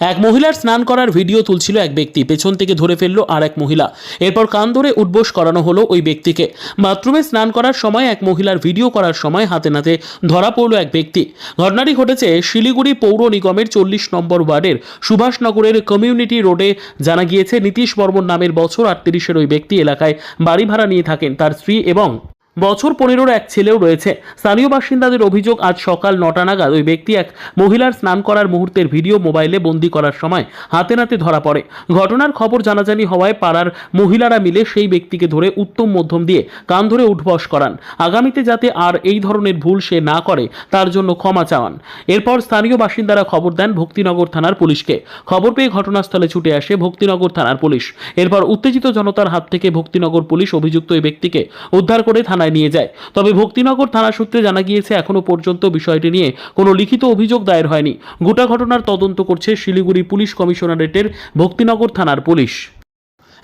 এক মহিলার স্নান করার ভিডিও তুলছিল এক ব্যক্তি, পেছন থেকে ধরে ফেলল আর এক মহিলা। এরপর কান ধরে উঠবোস করানো হলো ওই ব্যক্তিকে। বাথরুমে স্নান করার সময় এক মহিলার ভিডিও করার সময় হাতে নাতে ধরা পড়ল এক ব্যক্তি। ঘটনাটি ঘটেছে শিলিগুড়ি পৌর নিগমের চল্লিশ নম্বর ওয়ার্ডের সুভাষনগরের কমিউনিটি রোডে। জানা গিয়েছে, নীতিশ বর্মন নামের বছর আটত্রিশের ওই ব্যক্তি এলাকায় বাড়ি ভাড়া নিয়ে থাকেন তার স্ত্রী এবং বছর পনেরোর এক ছেলেও রয়েছে। স্থানীয় বাসিন্দাদের অভিযোগ, আজ সকাল নটা নাগাদ ওই ব্যক্তি এক মহিলার স্নান করার মুহূর্তের ভিডিও মোবাইলে বন্দি করার সময় হাতে নাতে ধরা পড়ে। ঘটনার খবর জানাজানি হওয়ায় পাড়ার মহিলারা মিলে সেই ব্যক্তিকে ধরে উত্তম মধ্যম দিয়ে কান ধরে উঠবস করান। আগামীতে যাতে আর এই ধরনের ভুল সে না করে, তার জন্য ক্ষমা চাওয়ান। এরপর স্থানীয় বাসিন্দারা খবর দেন ভক্তিনগর থানার পুলিশকে। খবর পেয়ে ঘটনাস্থলে ছুটে আসে ভক্তিনগর থানার পুলিশ। এরপর উত্তেজিত জনতার হাত থেকে ভক্তিনগর পুলিশ অভিযুক্ত ওই ব্যক্তিকে উদ্ধার করে থানায় নিয়ে যায়। তবে ভক্তিনগর থানা সূত্রে জানা গিয়েছে, এখনও পর্যন্ত বিষয়টি নিয়ে কোনো লিখিত অভিযোগ দায়ের হয়নি। গোটা ঘটনার তদন্ত করছে শিলিগুড়ি পুলিশ কমিশনারেটের ভক্তিনগর থানার পুলিশ।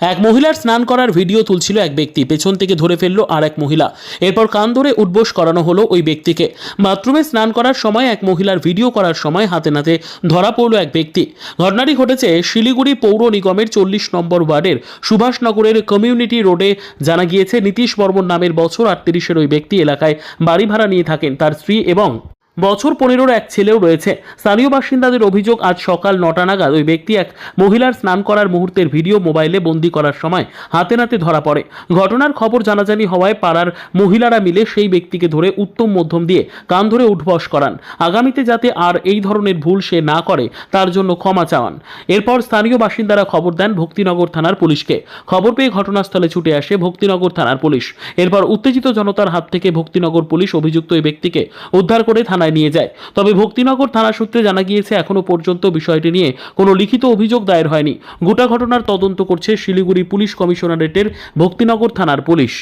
এক মহিলার স্নান করার ভিডিও তুলছিল এক ব্যক্তি। পেছন থেকে ধরে ফেলল আর এক মহিলা। এরপর কান ধরে উঠবোস করানো হলো ওই ব্যক্তিকে। বাথরুমে স্নান করার সময় এক মহিলার ভিডিও করার সময় হাতে নাতে ধরা পড়ল এক ব্যক্তি। ঘটনাটি ঘটেছে শিলিগুড়ি পৌর নিগমের চল্লিশ নম্বর ওয়ার্ডের সুভাষনগরের কমিউনিটি রোডে। জানা গিয়েছে, নীতিশ বর্মন নামের বছর আটত্রিশের ওই ব্যক্তি এলাকায় বাড়ি ভাড়া নিয়ে থাকেন। তার স্ত্রী এবং বছর পনেরোর এক ছেলেও রয়েছে। স্থানীয় বাসিন্দাদের অভিযোগ, আজ সকাল নটা নাগাদ ওই ব্যক্তি এক মহিলার স্নান করার মুহূর্তের ভিডিও মোবাইলে বন্দি করার সময় হাতে নাতে ধরা পড়ে। ঘটনার খবর জানাজানি হওয়ায় পাড়ার মহিলারা মিলে সেই ব্যক্তিকে ধরে উত্তম মধ্যম দিয়ে কান ধরে উঠবস করান। আগামীতে যাতে আর এই ধরনের ভুল সে না করে, তার জন্য ক্ষমা চাওয়ান। এরপর স্থানীয় বাসিন্দারা খবর দেন ভক্তিনগর থানার পুলিশকে। খবর পেয়ে ঘটনাস্থলে ছুটে আসে ভক্তিনগর থানার পুলিশ। এরপর উত্তেজিত জনতার হাত থেকে ভক্তিনগর পুলিশ অভিযুক্ত ওই ব্যক্তিকে উদ্ধার করে থানায় নিয়ে যায়। তবে ভক্তিনগর থানা সূত্রে জানা গিয়েছে, এখনও পর্যন্ত বিষয়টি নিয়ে কোনো লিখিত অভিযোগ দায়ের হয়নি। গোটা ঘটনার তদন্ত করছে শিলিগুড়ি পুলিশ কমিশনারেটের ভক্তিনগর থানার পুলিশ।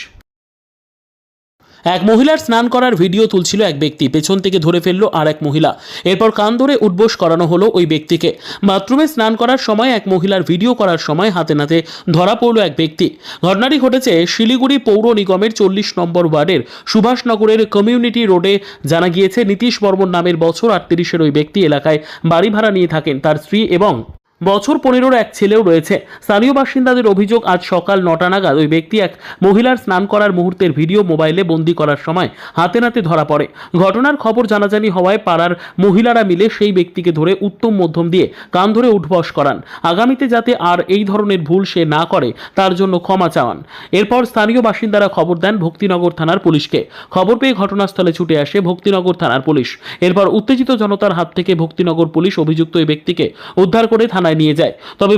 এক মহিলার স্নান করার ভিডিও তুলছিল এক ব্যক্তি, পেছন থেকে ধরে ফেলল আর এক মহিলা। এরপর কান ধরে উঠবোস করানো হলো ওই ব্যক্তিকে। বাথরুমে স্নান করার সময় এক মহিলার ভিডিও করার সময় হাতে নাতে ধরা পড়ল এক ব্যক্তি। ঘটনাটি ঘটেছে শিলিগুড়ি পৌর নিগমের চল্লিশ নম্বর ওয়ার্ডের সুভাষনগরের কমিউনিটি রোডে। জানা গিয়েছে, নীতিশ বর্মন নামের বছর আটত্রিশের ওই ব্যক্তি এলাকায় বাড়ি ভাড়া নিয়ে থাকেন তার স্ত্রী এবং বছর পনেরোর এক ছেলেও রয়েছে। স্থানীয় বাসিন্দাদের অভিযোগ, আজ সকাল নটা নাগাদ ওই ব্যক্তি এক মহিলার স্নান করার মুহূর্তের ভিডিও মোবাইলে বন্দি করার সময় হাতে নাতে ধরা পড়ে। ঘটনার খবর জানাজানি হওয়ায় পাড়ার মহিলারা মিলে সেই ব্যক্তিকে ধরে উত্তম মধ্যম দিয়ে কান ধরে উঠবস করান। আগামীতে যাতে আর এই ধরনের ভুল সে না করে, তার জন্য ক্ষমা চাওয়ান। এরপর স্থানীয় বাসিন্দারা খবর দেন ভক্তিনগর থানার পুলিশকে। খবর পেয়ে ঘটনাস্থলে ছুটে আসে ভক্তিনগর থানার পুলিশ। এরপর উত্তেজিত জনতার হাত থেকে ভক্তিনগর পুলিশ অভিযুক্ত ওই ব্যক্তিকে উদ্ধার করে থানায় নিয়ে যায়। তবে